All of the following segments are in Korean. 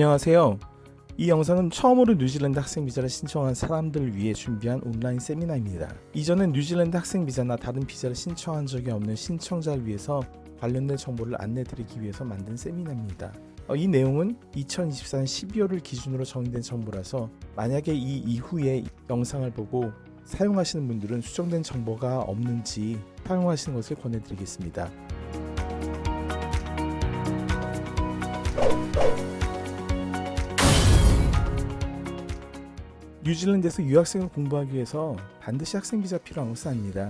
안녕하세요. 이 영상은 처음으로 뉴질랜드 학생 비자를 신청한 사람들을 위해 준비한 온라인 세미나입니다. 이전엔 뉴질랜드 학생 비자나 다른 비자를 신청한 적이 없는 신청자를 위해서 관련된 정보를 안내드리기 위해서 만든 세미나입니다. 어, 이 내용은 2024년 12월을 기준으로 정의된 정보라서 만약에 이 이후에 영상을 보고 사용하시는 분들은 수정된 정보가 없는지 사용하시는 것을 권해드리겠습니다. 뉴질랜드에서 유학생을 공부하기 위해서 반드시 학생 비자 필요한 것은 아닙니다.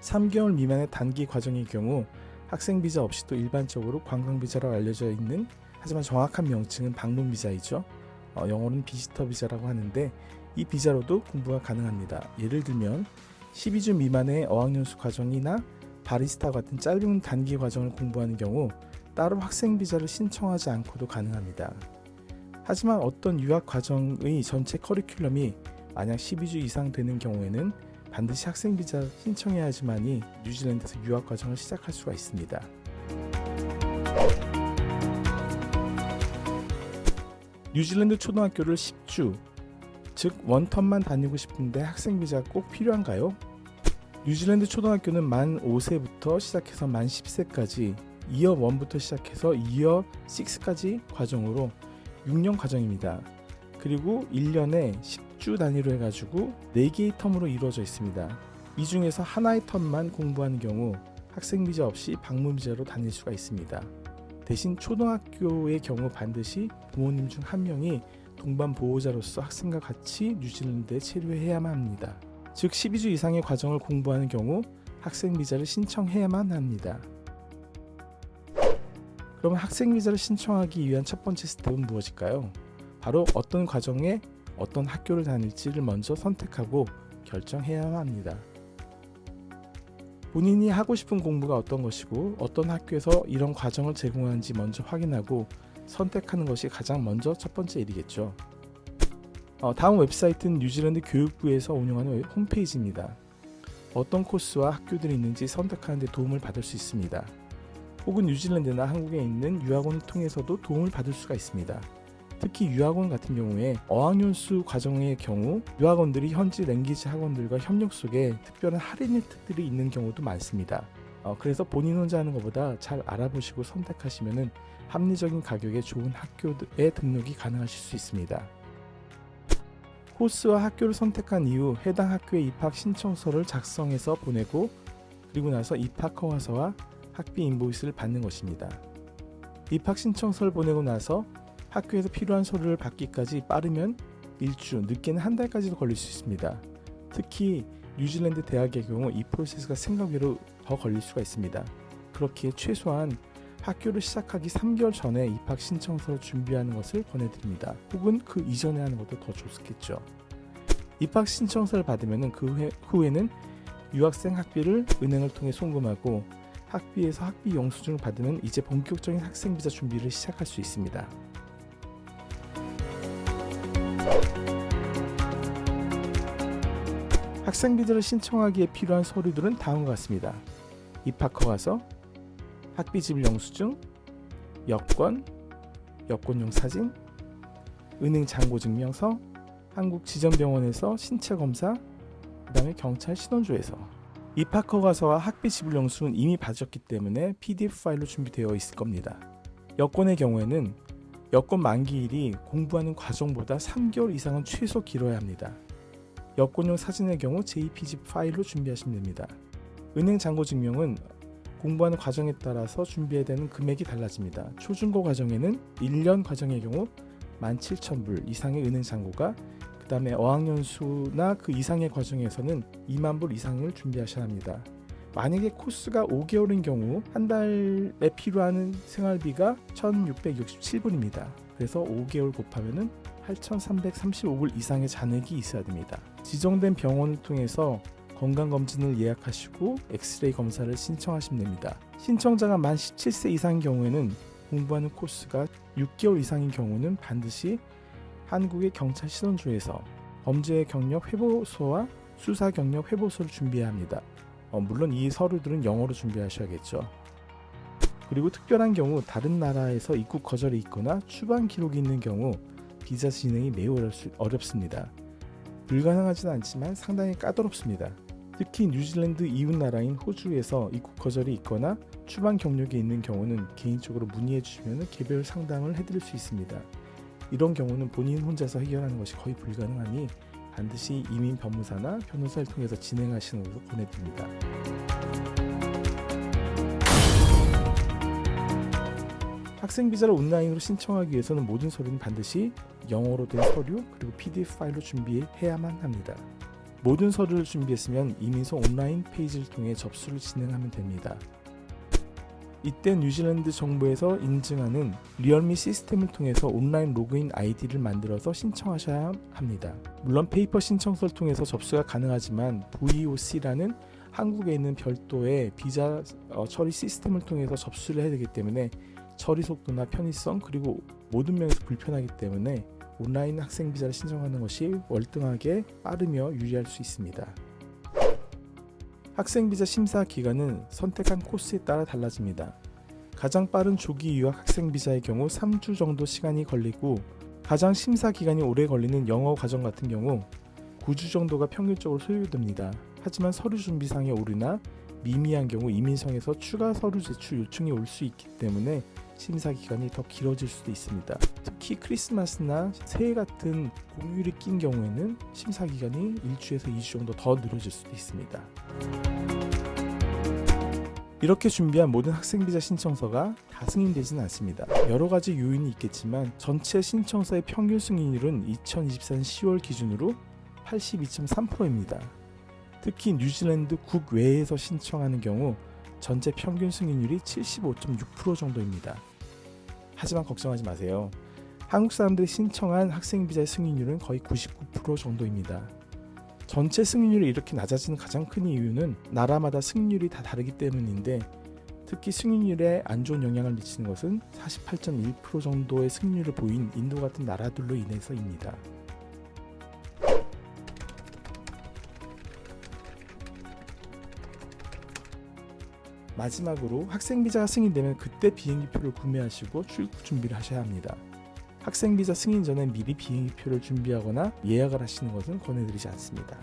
3개월 미만의 단기 과정의 경우 학생 비자 없이도 일반적으로 관광 비자로 알려져 있는 하지만 정확한 명칭은 방문 비자이죠. 어, 영어로는 비지터 비자라고 하는데 이 비자로도 공부가 가능합니다. 예를 들면 12주 미만의 어학연수 과정이나 바리스타 같은 짧은 단기 과정을 공부하는 경우 따로 학생 비자를 신청하지 않고도 가능합니다. 하지만 어떤 유학 과정의 전체 커리큘럼이 만약 12주 이상 되는 경우에는 반드시 학생 비자 신청해야지만이 뉴질랜드에서 유학 과정을 시작할 수가 있습니다. 뉴질랜드 초등학교를 10주, 즉 원텀만 다니고 싶은데 학생 비자가 꼭 필요한가요? 뉴질랜드 초등학교는 만 5세부터 시작해서 만 10세까지 이어 1부터 시작해서 이어 6까지 과정으로 6년 과정입니다. 그리고 1년에 10주 단위로 해가지고 4개의 텀으로 이루어져 있습니다. 이 중에서 하나의 텀만 공부하는 경우 학생 비자 없이 방문 비자로 다닐 수가 있습니다. 대신 초등학교의 경우 반드시 부모님 중 한 명이 동반 보호자로서 학생과 같이 뉴질랜드에 체류해야만 합니다. 즉 12주 이상의 과정을 공부하는 경우 학생 비자를 신청해야만 합니다. 그러면 학생 비자를 신청하기 위한 첫 번째 스텝은 무엇일까요? 바로 어떤 과정에 어떤 학교를 다닐지를 먼저 선택하고 결정해야만 합니다. 본인이 하고 싶은 공부가 어떤 것이고 어떤 학교에서 이런 과정을 제공하는지 먼저 확인하고 선택하는 것이 가장 먼저 첫 번째 일이겠죠. 어, 다음 웹사이트는 뉴질랜드 교육부에서 운영하는 홈페이지입니다. 어떤 코스와 학교들이 있는지 선택하는 데 도움을 받을 수 있습니다. 혹은 뉴질랜드나 한국에 있는 유학원을 통해서도 도움을 받을 수가 있습니다. 특히 유학원 같은 경우에 어학연수 과정의 경우 유학원들이 현지 랭귀지 학원들과 협력 속에 특별한 할인 혜택들이 있는 경우도 많습니다. 어, 그래서 본인 혼자 하는 것보다 잘 알아보시고 선택하시면 합리적인 가격에 좋은 학교에 등록이 가능하실 수 있습니다. 코스와 학교를 선택한 이후 해당 학교에 입학 신청서를 작성해서 보내고 그리고 나서 입학 허가서와 학비 인보이스를 받는 것입니다. 입학 신청서를 보내고 나서 학교에서 필요한 서류를 받기까지 빠르면 일주, 늦게는 한 달까지도 걸릴 수 있습니다. 특히 뉴질랜드 대학의 경우 이 프로세스가 생각외로 더 걸릴 수가 있습니다. 그렇기에 최소한 학교를 시작하기 3개월 전에 입학 신청서를 준비하는 것을 권해드립니다. 혹은 그 이전에 하는 것도 더 좋겠죠. 입학 신청서를 받으면 그 후에, 후에는 유학생 학비를 은행을 통해 송금하고 학비에서 학비 영수증을 받으면 이제 본격적인 학생 비자 준비를 시작할 수 있습니다. 학생 비자를 신청하기에 필요한 서류들은 다음과 같습니다. 입학 허 가서, 학비 지불 영수증, 여권, 여권용 사진, 은행 잔고 증명서, 한국 지점병원에서 신체 검사, 그다음에 경찰 신원조에서 입학 허 가서와 학비 지불 영수는 이미 받으셨기 때문에 PDF 파일로 준비되어 있을 겁니다. 여권의 경우에는 여권 만기일이 공부하는 과정보다 3개월 이상은 최소 길어야 합니다. 여권용 사진의 경우 JPG 파일로 준비하시면 됩니다. 은행 잔고 증명은 공부하는 과정에 따라서 준비해야 되는 금액이 달라집니다. 초중고 과정에는 1년 과정의 경우 17,000불 이상의 은행 잔고가 그 다음에 어학연수나 그 이상의 과정에서는 2만 불 이상을 준비하셔야 합니다. 만약에 코스가 5개월인 경우 한 달에 필요한 생활비가 1,667불입니다. 그래서 5개월 곱하면은 8,335불 이상의 잔액이 있어야 됩니다. 지정된 병원을 통해서 건강검진을 예약하시고 엑스레이 검사를 신청하시면 됩니다. 신청자가 만 17세 이상인 경우에는 공부하는 코스가 6개월 이상인 경우는 반드시 한국의 경찰 신원조에서 범죄 경력 회보서와 수사 경력 회보서를 준비해야 합니다. 어, 물론 이 서류들은 영어로 준비하셔야겠죠. 그리고 특별한 경우 다른 나라에서 입국 거절이 있거나 추방 기록이 있는 경우 비자 진행이 매우 어렵- 어렵 습니다. 불가능하진 않지만 상당히 까다롭습니다. 특히 뉴질랜드 이웃 나라인 호주에서 입국 거절이 있거나 추방 경력이 있는 경우는 개인적으로 문의해 주시면 개별 상담을 해드릴 수 있습니다. 이런 경우는 본인 혼자서 해결하는 것이 거의 불가능하니 반드시 이민 변호사나 변호사를 통해서 진행하시는 것을 권해드립니다. 학생 비자를 온라인으로 신청하기 위해서는 모든 서류는 반드시 영어로 된 서류 그리고 PDF 파일로 준비해야만 합니다. 모든 서류를 준비했으면 이민소 온라인 페이지를 통해 접수를 진행하면 됩니다. 이때 뉴질랜드 정부에서 인증하는 리얼미 시스템을 통해서 온라인 로그인 아이디를 만들어서 신청하셔야 합니다. 물론 페이퍼 신청서를 통해서 접수가 가능하지만 VOC라는 한국에 있는 별도의 비자 어, 처리 시스템을 통해서 접수를 해야 되기 때문에 처리 속도나 편의성 그리고 모든 면에서 불편하기 때문에 온라인 학생 비자를 신청하는 것이 월등하게 빠르며 유리할 수 있습니다. 학생 비자 심사 기간은 선택한 코스에 따라 달라집니다. 가장 빠른 조기 유학 학생 비자의 경우 3주 정도 시간이 걸리고 가장 심사 기간이 오래 걸리는 영어 과정 같은 경우 9주 정도가 평균적으로 소요됩니다. 하지만 서류 준비상의 오류나 미미한 경우 이민성에서 추가 서류 제출 요청이 올 수 있기 때문에 심사 기간이 더 길어질 수도 있습니다. 특히 크리스마스나 새해 같은 공휴일이 낀 경우에는 심사 기간이 1주에서 2주 정도 더 늘어질 수도 있습니다. 이렇게 준비한 모든 학생 비자 신청서가 다 승인되지는 않습니다. 여러 가지 요인이 있겠지만 전체 신청서의 평균 승인율은 2024년 10월 기준으로 82.3%입니다. 특히 뉴질랜드 국외에서 신청하는 경우 전체 평균 승인율이 75.6% 정도입니다. 하지만 걱정하지 마세요. 한국 사람들이 신청한 학생 비자의 승인율은 거의 99% 정도입니다. 전체 승인율이 이렇게 낮아지는 가장 큰 이유는 나라마다 승인율이 다 다르기 때문인데 특히 승인율에 안 좋은 영향을 미치는 것은 48.1% 정도의 승인율을 보인 인도 같은 나라들로 인해서입니다. 마지막으로 학생 비자가 승인되면 그때 비행기표를 구매하시고 출국 준비를 하셔야 합니다. 학생 비자 승인 전에 미리 비행기표를 준비하거나 예약을 하시는 것은 권해드리지 않습니다.